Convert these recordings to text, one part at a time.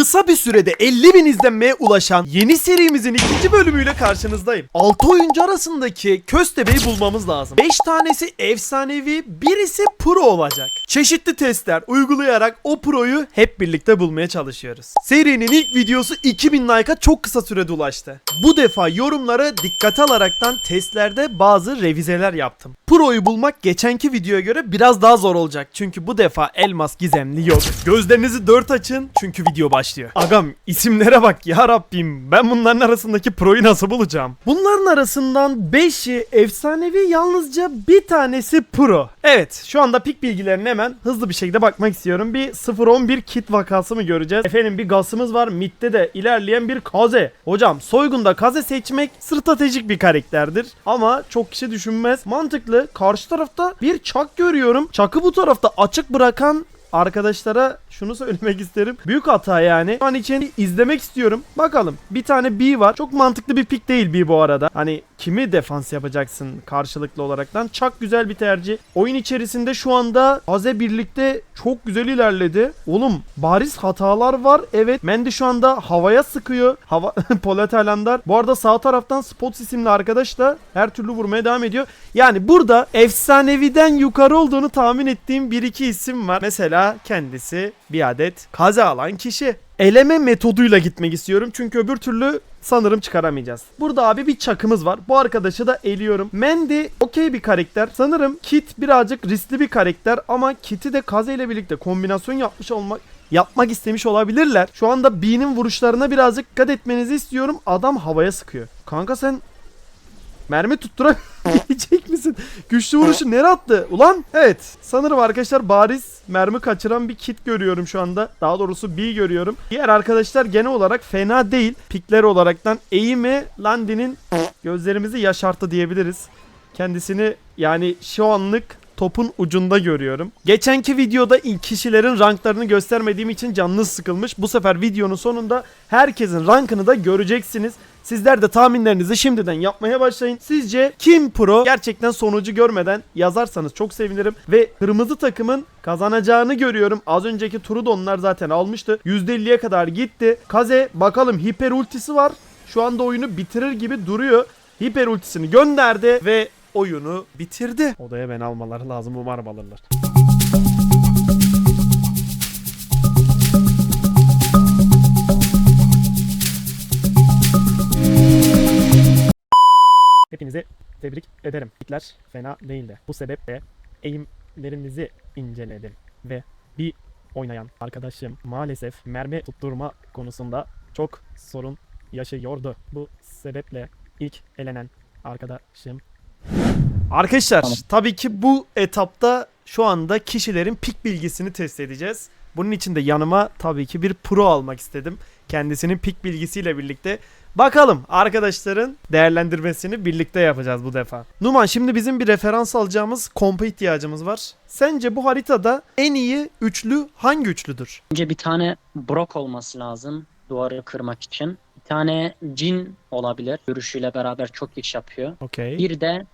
Kısa bir sürede 50 bin izlenmeye ulaşan yeni serimizin ikinci bölümüyle karşınızdayım. 6 oyuncu arasındaki köstebeği bulmamız lazım. 5 tanesi efsanevi, birisi pro olacak. Çeşitli testler uygulayarak o proyu hep birlikte bulmaya çalışıyoruz. Serinin ilk videosu 2000 like'a çok kısa sürede ulaştı. Bu defa yorumlara dikkate alaraktan testlerde bazı revizeler yaptım. Pro'yu bulmak geçenki videoya göre biraz daha zor olacak. Çünkü bu defa elmas gizemli yok. Gözlerinizi dört açın çünkü video başlıyor. Agam isimlere bak ya Rabbim. Ben bunların arasındaki Pro'yu nasıl bulacağım? Bunların arasından 5'i efsanevi yalnızca bir tanesi Pro. Evet şu anda pik bilgilerine hemen hızlı bir şekilde bakmak istiyorum. Bir 0-11 kit vakası mı göreceğiz? Efendim bir gasımız var. Mid'de de ilerleyen bir kaze. Hocam soygunda kaze seçmek stratejik bir karakterdir. Ama çok kişi düşünmez. Mantıklı. Karşı tarafta bir çak görüyorum. Çakı bu tarafta açık bırakan arkadaşlara şunu söylemek isterim. Büyük hata yani. Şu an için izlemek istiyorum. Bakalım. Bir tane B var. Çok mantıklı bir pick değil B bu arada. Hani kimi defans yapacaksın karşılıklı olaraktan. Çak güzel bir tercih. Oyun içerisinde şu anda Haze birlikte çok güzel ilerledi. Oğlum bariz hatalar var. Evet. Mendy şu anda havaya sıkıyor. Hava Polat Alemdar. Bu arada sağ taraftan Spots isimli arkadaş da her türlü vurmaya devam ediyor. Yani burada efsaneviden yukarı olduğunu tahmin ettiğim bir iki isim var. Mesela kendisi bir adet kaza alan kişi. Eleme metoduyla gitmek istiyorum çünkü öbür türlü sanırım çıkaramayacağız. Burada abi bir çakımız var. Bu arkadaşı da eliyorum. Mandy okey bir karakter. Sanırım Kit birazcık riskli bir karakter ama Kit'i de Kaze ile birlikte kombinasyon yapmış olmak yapmak istemiş olabilirler. Şu anda B'nin vuruşlarına birazcık dikkat etmenizi istiyorum. Adam havaya sıkıyor. Kanka sen mermi tutturabilecek misin? Güçlü vuruşu nereye attı? Ulan evet sanırım arkadaşlar bariz mermi kaçıran bir kit görüyorum şu anda. Daha doğrusu B görüyorum. Diğer arkadaşlar genel olarak fena değil. Pikler olaraktan eğimi Landy'nin gözlerimizi yaşarttı diyebiliriz. Kendisini yani şu anlık topun ucunda görüyorum. Geçenki videoda ilk kişilerin ranklarını göstermediğim için canınız sıkılmış. Bu sefer videonun sonunda herkesin rankını da göreceksiniz. Sizler de tahminlerinizi şimdiden yapmaya başlayın. Sizce kim pro gerçekten sonucu görmeden yazarsanız çok sevinirim. Ve kırmızı takımın kazanacağını görüyorum. Az önceki turu da onlar zaten almıştı. %50'ye kadar gitti. Kaze bakalım hiper ultisi var. Şu anda oyunu bitirir gibi duruyor. Hiper ultisini gönderdi ve oyunu bitirdi. Odaya ben almaları lazım umarım alırlar. Hepinizi tebrik ederim. İlkler fena değildi. Bu sebeple eğimlerinizi inceledim ve bir oynayan arkadaşım maalesef mermi tutturma konusunda çok sorun yaşıyordu. Bu sebeple ilk elenen arkadaşım Arkadaşlar Tamam. tabii ki bu etapta şu anda kişilerin pik bilgisini test edeceğiz. Bunun için de yanıma tabii ki bir pro almak istedim. Kendisinin pik bilgisiyle birlikte. Bakalım arkadaşların değerlendirmesini birlikte yapacağız bu defa. Numan şimdi bizim bir referans alacağımız kompa ihtiyacımız var. Sence bu haritada en iyi üçlü hangi üçlüdür? Önce bir tane Brock olması lazım duvarı kırmak için. Bir tane Jin olabilir. Görüşüyle beraber çok iş yapıyor. Okey. Bir de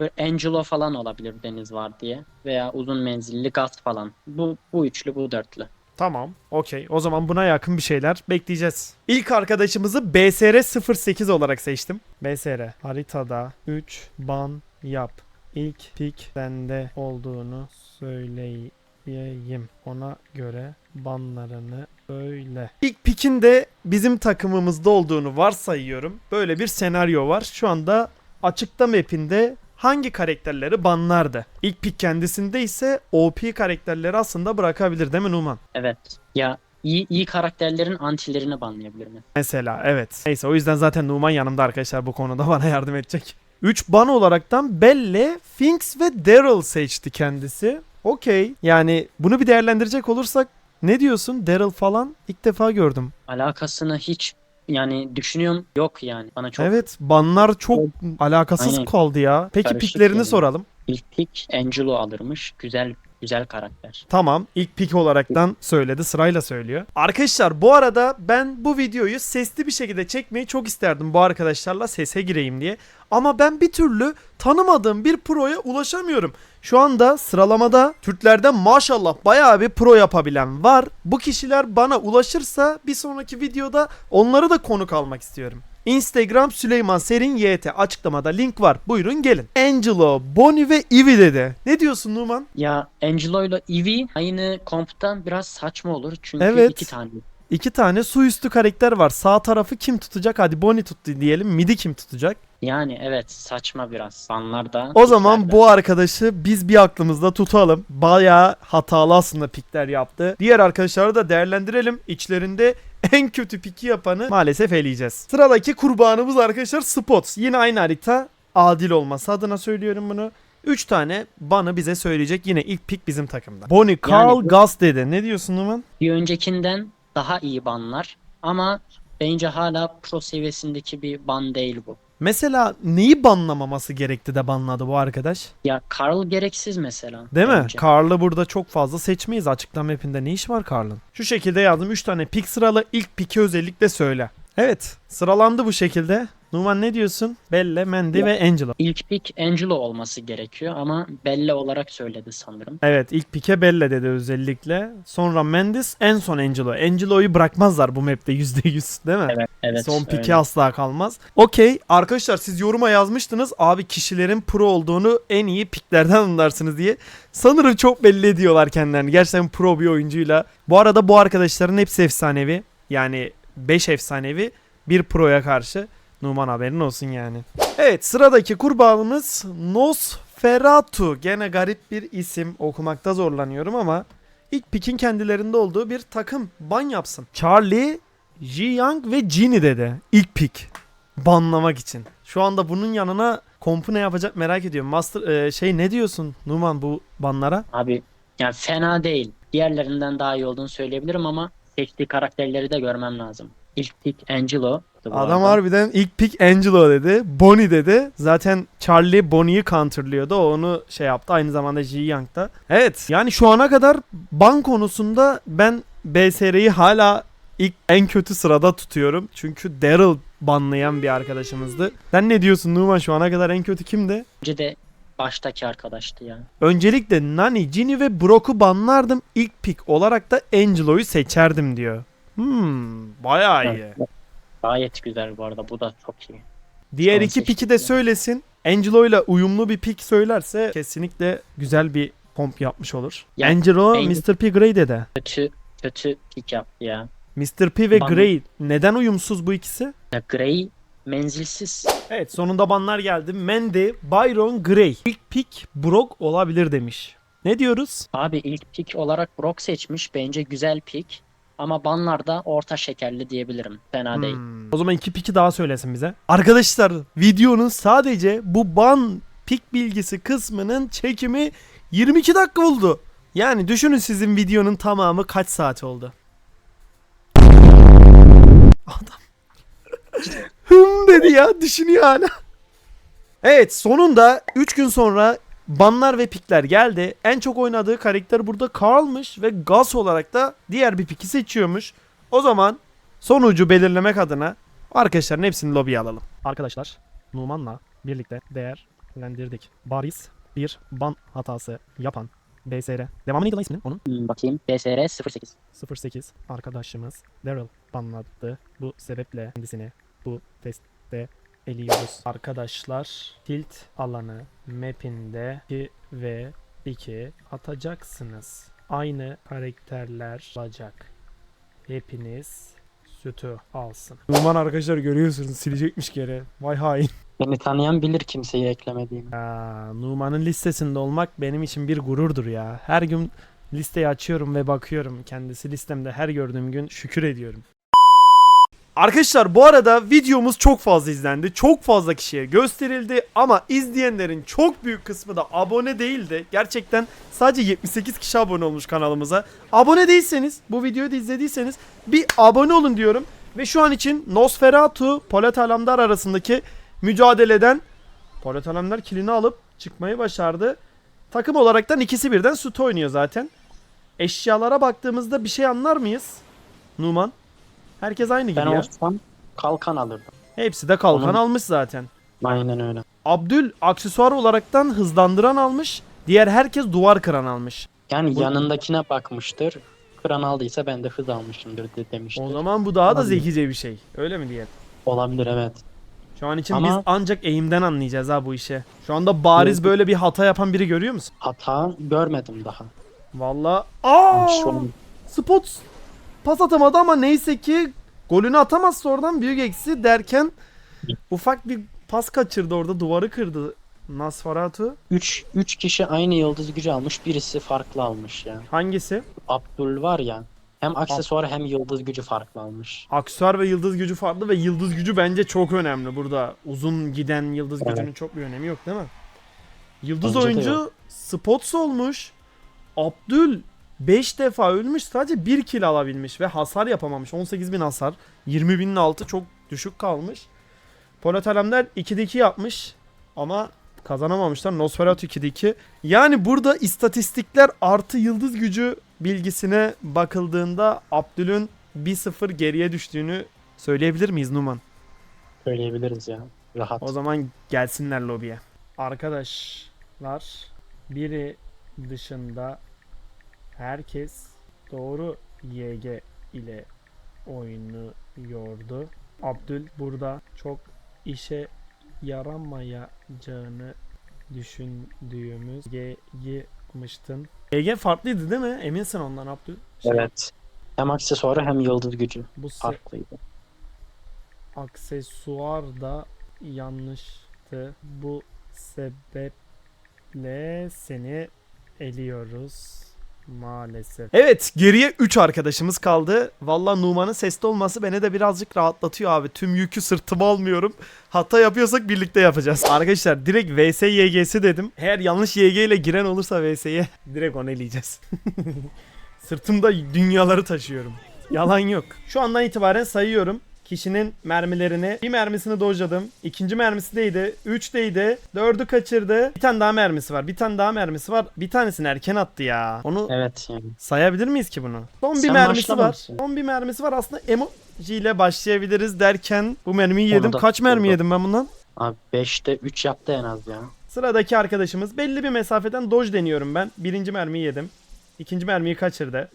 böyle Angelo falan olabilir Deniz var diye. Veya uzun menzilli Gat falan. Bu, bu üçlü bu dörtlü. Tamam. Okey. O zaman buna yakın bir şeyler bekleyeceğiz. İlk arkadaşımızı BSR 08 olarak seçtim. BSR haritada 3 ban yap. İlk pik bende olduğunu söyleyeyim. Ona göre banlarını söyle. İlk pikin de bizim takımımızda olduğunu varsayıyorum. Böyle bir senaryo var. Şu anda açıkta map'inde hangi karakterleri banlardı? İlk pik kendisinde ise OP karakterleri aslında bırakabilir değil mi Numan? Evet. Ya iyi, iyi karakterlerin antilerini banlayabilir mi? Mesela evet. Neyse o yüzden zaten Numan yanımda arkadaşlar bu konuda bana yardım edecek. 3 ban olaraktan Belle, Finks ve Daryl seçti kendisi. Okey. Yani bunu bir değerlendirecek olursak ne diyorsun? Daryl falan ilk defa gördüm. Alakasını hiç yani düşünüyorum yok yani. Bana çok Evet banlar çok alakasız Aynen. kaldı ya. Peki Karışık piklerini yani. soralım. ilk pick Angelo alırmış. Güzel Güzel karakter. Tamam ilk pik olaraktan söyledi sırayla söylüyor. Arkadaşlar bu arada ben bu videoyu sesli bir şekilde çekmeyi çok isterdim bu arkadaşlarla sese gireyim diye. Ama ben bir türlü tanımadığım bir proya ulaşamıyorum. Şu anda sıralamada Türklerden maşallah bayağı bir pro yapabilen var. Bu kişiler bana ulaşırsa bir sonraki videoda onları da konuk almak istiyorum. Instagram Süleyman Serin YT açıklamada link var. Buyurun gelin. Angelo, Bonnie ve Ivy dedi. Ne diyorsun Numan? Ya Angelo ile Eevee aynı komptan biraz saçma olur. Çünkü Evet. iki tane. İki tane su üstü karakter var. Sağ tarafı kim tutacak? Hadi Bonnie tuttu diyelim. Midi kim tutacak? Yani evet saçma biraz. Fanlar da. O zaman bu arkadaşı biz bir aklımızda tutalım. Bayağı hatalı aslında pikler yaptı. Diğer arkadaşları da değerlendirelim. İçlerinde en kötü piki yapanı maalesef eleyeceğiz. Sıradaki kurbanımız arkadaşlar Spots. Yine aynı harita. Adil olması adına söylüyorum bunu. 3 tane banı bize söyleyecek yine ilk pik bizim takımda. Bonnie, Carl, bu- Gus dedi. Ne diyorsun Numan? bir öncekinden daha iyi banlar. Ama bence hala pro seviyesindeki bir ban değil bu. Mesela neyi banlamaması gerekti de banladı bu arkadaş? Ya Carl gereksiz mesela. Değil mi? bence. Karl'ı burada çok fazla seçmeyiz. Açıklama mapinde ne iş var Karl'ın? Şu şekilde yazdım. 3 tane pik sıralı. İlk piki özellikle söyle. Evet. Sıralandı bu şekilde. Numan ne diyorsun? Belle, Mandy Ya. ve Angela. İlk pick Angelo olması gerekiyor ama Belle olarak söyledi sanırım. Evet ilk pike Belle dedi özellikle. Sonra Mendes en son Angelo. Angelo'yu bırakmazlar bu mapte %100 değil mi? Evet, evet. Son piki öyle. asla kalmaz. Okey arkadaşlar siz yoruma yazmıştınız abi kişilerin pro olduğunu en iyi piklerden anlarsınız diye. Sanırım çok belli ediyorlar kendilerini. Gerçekten pro bir oyuncuyla. Bu arada bu arkadaşların hepsi efsanevi. Yani 5 efsanevi bir proya karşı. Numan haberin olsun yani. Evet sıradaki kurbanımız Nosferatu. Gene garip bir isim. Okumakta zorlanıyorum ama ilk pikin kendilerinde olduğu bir takım ban yapsın. Charlie, Ji Young ve Ginny dedi. İlk pik. Banlamak için. Şu anda bunun yanına kompu ne yapacak merak ediyorum. Master e, şey ne diyorsun Numan bu banlara? Abi yani fena değil. Diğerlerinden daha iyi olduğunu söyleyebilirim ama seçtiği karakterleri de görmem lazım. İlk pick Angelo. Adam harbiden ilk pick Angelo dedi. Bonnie dedi. Zaten Charlie Bonnie'yi counterlıyordu. O onu şey yaptı. Aynı zamanda Ji Young da. Evet. Yani şu ana kadar ban konusunda ben BSR'yi hala ilk en kötü sırada tutuyorum. Çünkü Daryl banlayan bir arkadaşımızdı. Sen ne diyorsun Numan? Şu ana kadar en kötü kimdi? Önce de baştaki arkadaştı ya. Öncelikle Nani, Ginny ve Brock'u banlardım. İlk pick olarak da Angelo'yu seçerdim diyor. Hmm, bayağı iyi. Evet. Gayet güzel bu arada. Bu da çok iyi. Diğer Son iki seçtim de söylesin. Angelo ile uyumlu bir pik söylerse kesinlikle güzel bir komp yapmış olur. Ya, Angelo, Ang- Mr. P Grey dedi. Kötü kötü pick yaptı ya. Mr. P ve Ban- Grey neden uyumsuz bu ikisi? Ya Grey menzilsiz. Evet sonunda banlar geldi. Mandy, Byron, Grey. İlk pik Brock olabilir demiş. Ne diyoruz? Abi ilk pick olarak Brock seçmiş. Bence güzel pick. Ama banlarda orta şekerli diyebilirim. Fena değil. Hmm. O zaman iki piki daha söylesin bize. Arkadaşlar videonun sadece bu ban pik bilgisi kısmının çekimi 22 dakika oldu. Yani düşünün sizin videonun tamamı kaç saat oldu. Adam hım dedi ya düşünüyor hala. Evet sonunda 3 gün sonra banlar ve pikler geldi. En çok oynadığı karakter burada Carl'mış ve Gus olarak da diğer bir piki seçiyormuş. O zaman sonucu belirlemek adına arkadaşların hepsini lobiye alalım. Arkadaşlar Numan'la birlikte değerlendirdik. Bariz bir ban hatası yapan BSR. Devamı neydi lan isminin onun? Hmm, bakayım. BSR 08. 08 arkadaşımız Daryl banladı. Bu sebeple kendisini bu testte eliyoruz. Arkadaşlar tilt alanı mapinde 2 ve 2 atacaksınız. Aynı karakterler olacak. Hepiniz sütü alsın. Numan arkadaşlar görüyorsunuz silecekmiş geri. Vay hain. Beni tanıyan bilir kimseyi eklemediğimi. Aa, Numan'ın listesinde olmak benim için bir gururdur ya. Her gün listeyi açıyorum ve bakıyorum. Kendisi listemde her gördüğüm gün şükür ediyorum. Arkadaşlar bu arada videomuz çok fazla izlendi. Çok fazla kişiye gösterildi ama izleyenlerin çok büyük kısmı da abone değildi. Gerçekten sadece 78 kişi abone olmuş kanalımıza. Abone değilseniz, bu videoyu da izlediyseniz bir abone olun diyorum. Ve şu an için Nosferatu, Polat Alemdar arasındaki mücadeleden Polat Alemdar kilini alıp çıkmayı başardı. Takım olaraktan ikisi birden süt oynuyor zaten. Eşyalara baktığımızda bir şey anlar mıyız? Numan. Herkes aynı gibi Ben ya. olsam kalkan alırdım. Hepsi de kalkan Onun- almış zaten. Aynen öyle. Abdül aksesuar olaraktan hızlandıran almış. Diğer herkes duvar kıran almış. Yani Bu- yanındakine bakmıştır. Kıran aldıysa ben de hız almışımdır de demiştir. O zaman bu daha da Olabilir. zekice bir şey. Öyle mi diyelim? Olabilir evet. Şu an için Ama- biz ancak eğimden anlayacağız ha bu işe. Şu anda bariz Evet. böyle bir hata yapan biri görüyor musun? Hata görmedim daha. Valla aa Şu an Spots pas atamadı ama neyse ki golünü atamazsa oradan büyük eksi derken ufak bir pas kaçırdı orada duvarı kırdı Nasfaratu. 3 3 kişi aynı yıldız gücü almış. Birisi farklı almış ya. Hangisi? Abdül var ya. Hem aksesuar hem yıldız gücü farklı almış. Aksuar ve yıldız gücü farklı ve yıldız gücü bence çok önemli burada. Uzun giden yıldız Evet. gücünün çok bir önemi yok değil mi? Yıldız Bence de oyuncu. Spots olmuş. Abdül 5 defa ölmüş sadece 1 kill alabilmiş ve hasar yapamamış. 18.000 hasar. 20.000'in altı çok düşük kalmış. Polat Alemdar 2'de 2 yapmış ama kazanamamışlar. Nosferatu 2'de 2. Yani burada istatistikler artı yıldız gücü bilgisine bakıldığında Abdül'ün 1-0 geriye düştüğünü söyleyebilir miyiz Numan? Söyleyebiliriz ya. Rahat. O zaman gelsinler lobiye. Arkadaşlar biri dışında herkes doğru YG ile oynuyordu. Abdül burada çok işe yaramayacağını düşündüğümüz YG'yi mıştın. YG farklıydı değil mi? Eminsin ondan Abdül. Şey, Evet. Hem aksesuarı hem yıldız gücü Bu farklıydı. aksesuar da yanlıştı. Bu sebeple seni eliyoruz maalesef. Evet geriye 3 arkadaşımız kaldı. Valla Numan'ın sesli olması beni de birazcık rahatlatıyor abi. Tüm yükü sırtıma almıyorum. Hata yapıyorsak birlikte yapacağız. Arkadaşlar direkt VS YG'si dedim. Eğer yanlış YG ile giren olursa VS'ye direkt onu eleyeceğiz. Sırtımda dünyaları taşıyorum. Yalan yok. Şu andan itibaren sayıyorum. Kişinin mermilerini. Bir mermisini dojladım. İkinci mermisindeydi. Üçteydi. Dördü kaçırdı. Bir tane daha mermisi var. Bir tane daha mermisi var. Bir tanesini erken attı ya. Onu Evet yani. sayabilir miyiz ki bunu? Son bir Sen mermisi var. Son bir mermisi var. Aslında emoji ile başlayabiliriz derken bu mermiyi yedim. da Kaç mermi buldum. yedim ben bundan? Abi 5'te 3 yaptı en az ya. Sıradaki arkadaşımız belli bir mesafeden doj deniyorum ben. Birinci mermiyi yedim. İkinci mermiyi kaçırdı.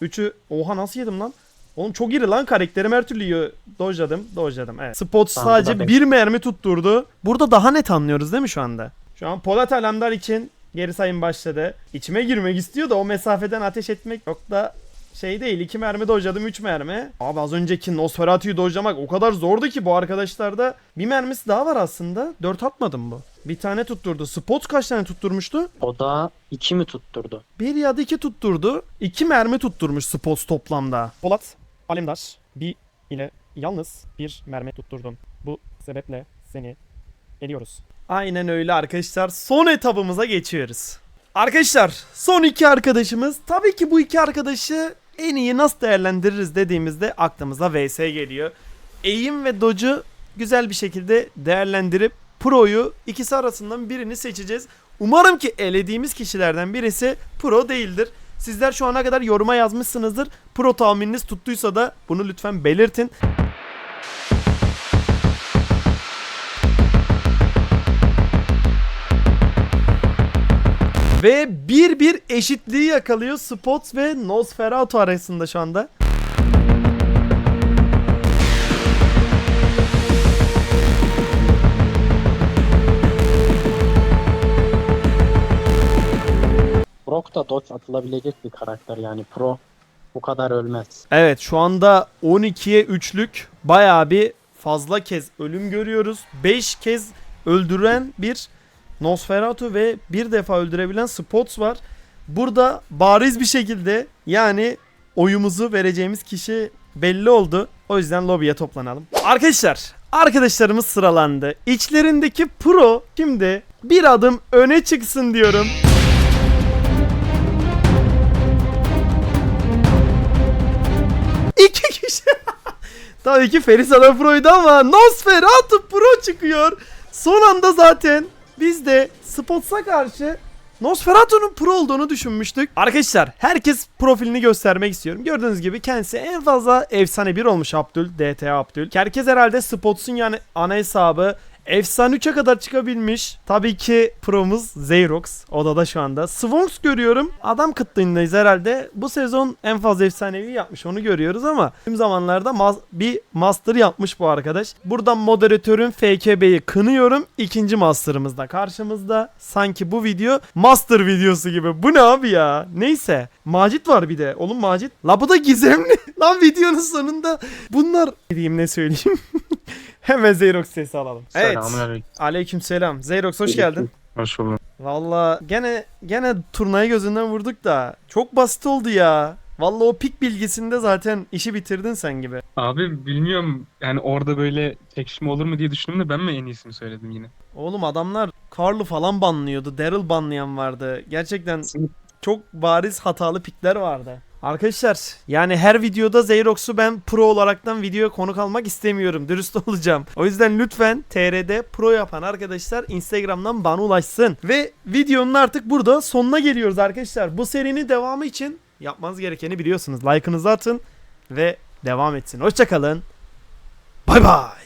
Üçü oha nasıl yedim lan? Oğlum çok iri lan karakterim her türlü yiyor. Dojladım, dojladım. Evet. Spot Tamam, sadece da bir mermi tutturdu. Burada daha net anlıyoruz değil mi şu anda? Şu an Polat Alemdar için geri sayım başladı. İçime girmek istiyor da o mesafeden ateş etmek çok da şey değil. İki mermi dojladım, üç mermi. Abi az önceki Nosferatu'yu dojlamak o kadar zordu ki bu arkadaşlarda. Bir mermisi daha var aslında. Dört atmadım bu. Bir tane tutturdu. Spot kaç tane tutturmuştu? O da 2 mi tutturdu? Bir ya da iki tutturdu. İki mermi tutturmuş Spots toplamda. Polat, Alemdar, bir ile yalnız bir mermi tutturdun. Bu sebeple seni eliyoruz. Aynen öyle arkadaşlar. Son etabımıza geçiyoruz. Arkadaşlar son iki arkadaşımız. Tabii ki bu iki arkadaşı en iyi nasıl değerlendiririz dediğimizde aklımıza VS geliyor. Eğim ve dodge'u güzel bir şekilde değerlendirip Pro'yu ikisi arasından birini seçeceğiz. Umarım ki elediğimiz kişilerden birisi Pro değildir. Sizler şu ana kadar yoruma yazmışsınızdır. Pro tahmininiz tuttuysa da bunu lütfen belirtin. Ve bir bir eşitliği yakalıyor Spots ve Nosferatu arasında şu anda. Da dodge atılabilecek bir karakter yani pro bu kadar ölmez. Evet şu anda 12'ye 3'lük bayağı bir fazla kez ölüm görüyoruz. 5 kez öldüren bir Nosferatu ve bir defa öldürebilen Spots var. Burada bariz bir şekilde yani oyumuzu vereceğimiz kişi belli oldu. O yüzden lobiye toplanalım. Arkadaşlar arkadaşlarımız sıralandı. İçlerindeki pro şimdi bir adım öne çıksın diyorum. Tabii ki Ferisala Pro'ydu ama Nosferatu Pro çıkıyor. Son anda zaten biz de Spots'a karşı Nosferatu'nun pro olduğunu düşünmüştük. Arkadaşlar herkes profilini göstermek istiyorum. Gördüğünüz gibi kendisi en fazla efsane bir olmuş Abdül. DTA Abdül. Herkes herhalde Spots'un yani ana hesabı Efsane 3'e kadar çıkabilmiş. Tabii ki promuz Xerox. Odada şu anda. Swonks görüyorum. Adam kıtlığındayız herhalde. Bu sezon en fazla efsanevi yapmış onu görüyoruz ama tüm zamanlarda mas- bir master yapmış bu arkadaş. Buradan moderatörün FKB'yi kınıyorum. İkinci master'ımız da karşımızda. Sanki bu video master videosu gibi. Bu ne abi ya? Neyse. Macit var bir de. Oğlum Macit. La bu da gizemli. Lan videonun sonunda bunlar ne diyeyim ne söyleyeyim. Hemen Xerox sesi alalım. Evet. Selamünaleyküm. Aleykümselam. Xerox hoş geldin. Hoş bulduk. Valla gene gene turnayı gözünden vurduk da çok basit oldu ya. Valla o pik bilgisinde zaten işi bitirdin sen gibi. Abi bilmiyorum yani orada böyle çekişme olur mu diye düşündüm de ben mi en iyisini söyledim yine? Oğlum adamlar Carl'ı falan banlıyordu. Daryl banlayan vardı. Gerçekten çok bariz hatalı pikler vardı. Arkadaşlar yani her videoda Xerox'u ben pro olaraktan videoya konuk almak istemiyorum. Dürüst olacağım. O yüzden lütfen TR'de pro yapan arkadaşlar Instagram'dan bana ulaşsın. Ve videonun artık burada sonuna geliyoruz arkadaşlar. Bu serinin devamı için yapmanız gerekeni biliyorsunuz. Like'ınızı atın ve devam etsin. Hoşçakalın. Bay bay.